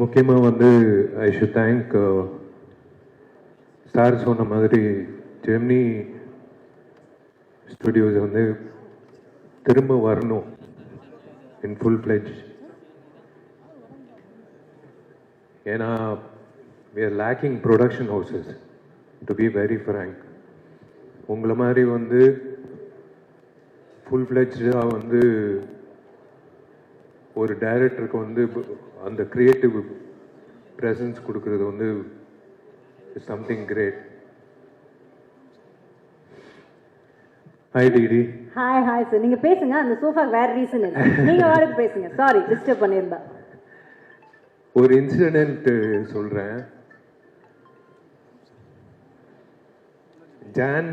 முக்கியமாக வந்து I should thank sir சொன்ன மாதிரி ஜெமினி ஸ்டுடியோஸ் வந்து திரும்ப வரணும். இன் ஃபுல் பிளெஜ் ஏன்னா we lacking production houses to be very frank. உங்களை மாதிரி வந்து ஃபுல் ஃப்ளெஜ்டாக வந்து ஒரு டைரக்டருக்கு வந்து அந்த கிரியேட்டிவ் ப்ரெசன்ஸ் கொடுக்கறது வந்து something great hi DD hi hi sir நீங்க பேசுங்க. அந்த சோஃபா வேற ரீசன் இல்லை. நீங்க வாடகை பேசுங்க. சாரி டிஸ்டர்ப் பண்ணியிருந்தா. ஒரு இன்சிடென்ட் சொல்றேன். ஜான்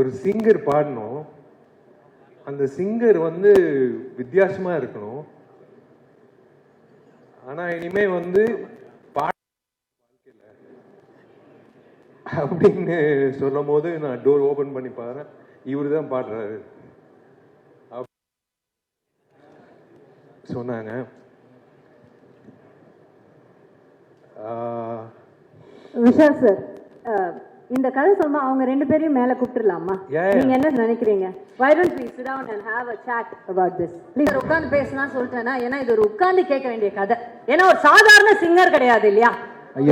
ஒரு சிங்கர் பாடணும். அந்த சிங்கர் வந்து வித்தியாசமா இருக்கணும். ஆனா இனிமே வந்து அப்படின்னு சொல்லும் போது நான் டோர் ஓபன் பண்ணி பாருறேன் இவரு தான் பாடுறாரு. சொன்னாங்க. ஆஹ், சார் இந்த கதை சொன்னா அவங்க ரெண்டு பேரையும் மேல கூப்பிட்டுலாமா. நீங்க என்ன நினைக்கிறீங்க? Why don't we sit down and have a chat about this? Please உட்கார்ந்து பேசலாம் சொல்லிட்டேன்னா ஏன்னா இது ஒரு உட்கார்ந்து கேட்க வேண்டிய கதை. ஏன்னா ஒரு சாதாரண சிங்கர் கிடையாது இல்லையா?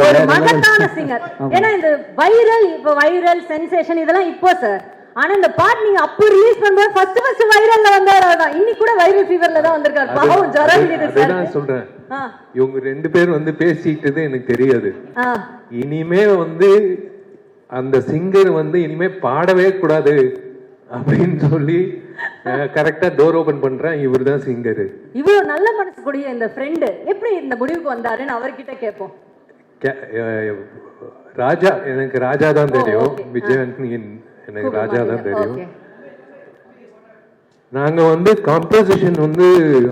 ஒரு மகத்தான. சிங்கர். ஏன்னா இந்த வைரல் இப்ப வைரல் சென்சேஷன் இதெல்லாம் இப்போ சார் ஆனா இந்த பாட்டு நீங்க அப்போ ரிலீஸ் பண்ணும்போது ஃபர்ஸ்ட் ஃபர்ஸ்ட் வைரல்ல வந்தாரு தான் இன்னைக்கு கூட வைரல் ஃபீவர்ல தான் வந்திருக்காரு. பாவம் ஜரம் இருக்குது சார் சொல்றேன். இவங்க ரெண்டு பேர் வந்து பேசிக்கிட்டது எனக்கு தெரியாது. இனிமே வந்து அந்த சிங்கர் வந்து இனிமே பாடவே கூடாது அப்படின்னு சொல்லி கரெக்டா டோர் ஓபன் பண்றேன் இவர் தான் சிங்கர் இவ்வளவு நல்ல மனசு கூடிய இந்த ஃப்ரெண்டு எப்படி இந்த முடிவுக்கு வந்தாருன்னு அவர்கிட்ட கேட்போம் ராஜா எனக்கு ராஜா தான் தெரியும். okay. விஜய் ஆண்டனி எனக்கு ராஜா தான் தெரியும். நாங்க வந்து காம்போசிஷன் வந்து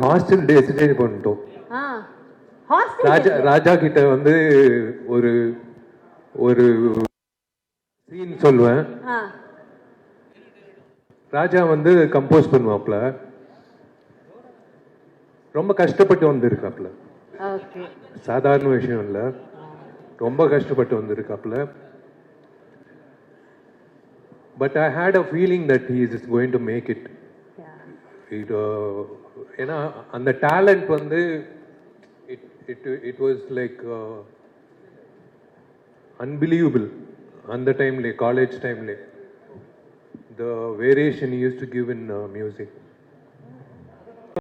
ஹாஸ்டல் டெசிடேட் பண்ணிட்டோம். ராஜா ராஜா கிட்ட வந்து ஒரு ஒரு சீன் சொல்லுவேன் ஆ. ராஜா வந்து கம்போஸ் பண்ணுவாப்ல ரொம்ப கஷ்டப்பட்டு வந்திருக்காப்ல சாதாரண விஷயம் இல்ல. ரொம்ப கஷ்டப்பட்டு வந்திருக்காப்ல but I hate a feeling that he is going to make it uh, ஏன்னா அந்த டேலண்ட் வந்து it it it was like unbelievable அந்த டைம்லே காலேஜ் டைம்லே the variation used to give in music